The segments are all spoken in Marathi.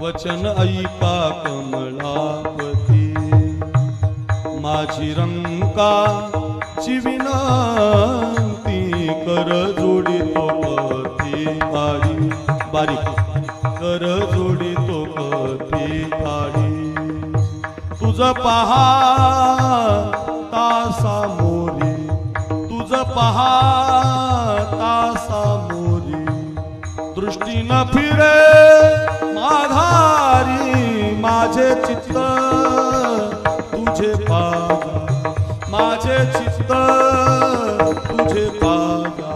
वचन ऐपा कमलापती. माझी रंका ची विनंती कर जोडी तो पती काळी बारीक कर जोडी तो पती काळी तुझ पहा तासा मोरी तुझ पहा तासा मोरी दृष्टी न फिरे आधारी माझे चित्त तुझे पागा माझे चित्त तुझे पागा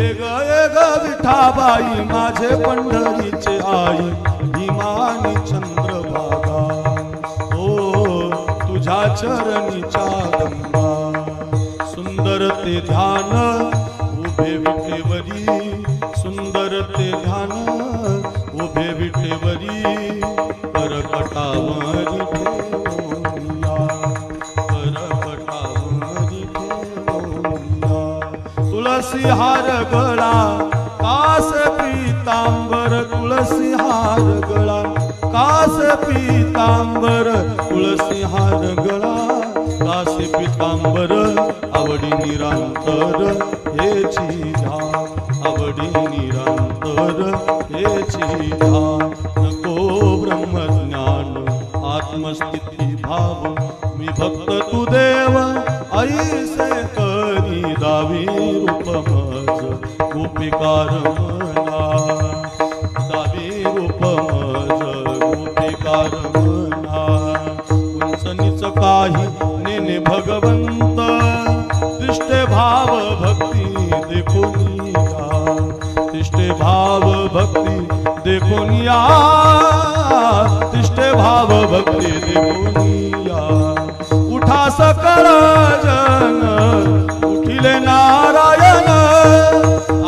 एग एग विठाबाई माझे पंढरीचे आई भीमानी चंद्रभागा. ओ तुझ्या चरणीच्या गंगा सुंदर ते ध्यान उभे विठे तुळसी हार गळा कास पीतांबर तुळसी हार गळा कास पीतांबर तुळसी हार गळा कास पीतांबर आवडी निरांतर हेची चिधा आवडी निरांतर हेची चिधा नको ब्रह्मज्ञान आत्मस्थिती भाव मी भक्त तू देव ऐसे करी दावी रूप मज गोपिकार मना दावी रूप मज गोपिकार मना उंचनीच काही नेने भगवंत तिष्ठे भाव भक्ती देखून तिष्ठे भाव भक्ती देखून या. तिष्ठे भाव भक्ती देखून জন উঠিলে নারায়ণ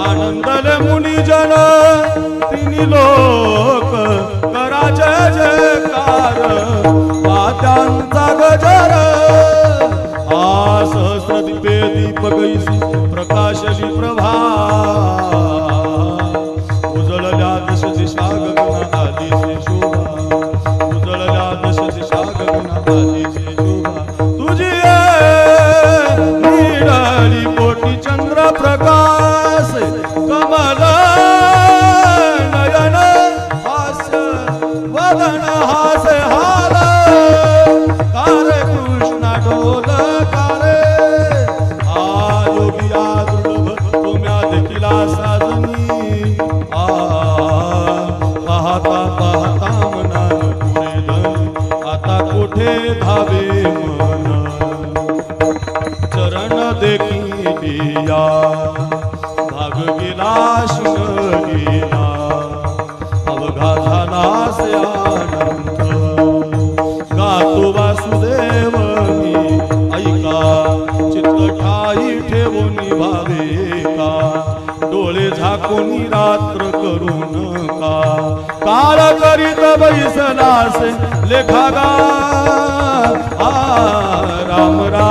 আনন্দলে মুনিজন তিনি লোক देखिलिया भाग गेला शिन ठाई ठेवून का? डोळे झाकून रात्र करू नका. काळ करीत बैसनास लेखागा आ राम.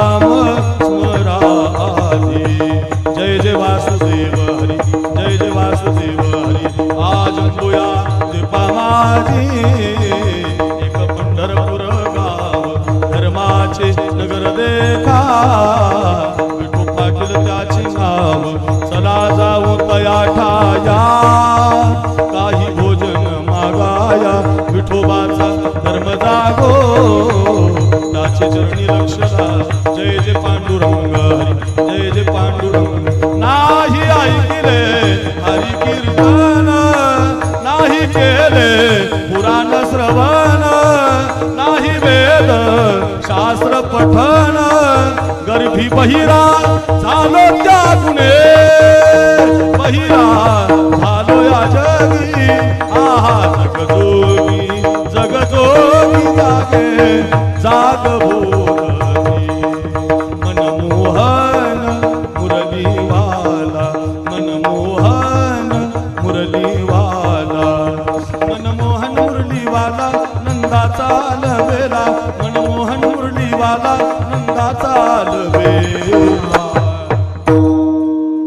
नाही ऐकिले हरी कीर्तन. नाही केले पुराण श्रवण. नाही वेद शास्त्र पठन गर्भी बहिरा झालो त्या गुणे. बहिरा झालो या जगी आहा नकजो नंदाचा लवेला मनमोहन मुरलीवाला नंदाचा लवेला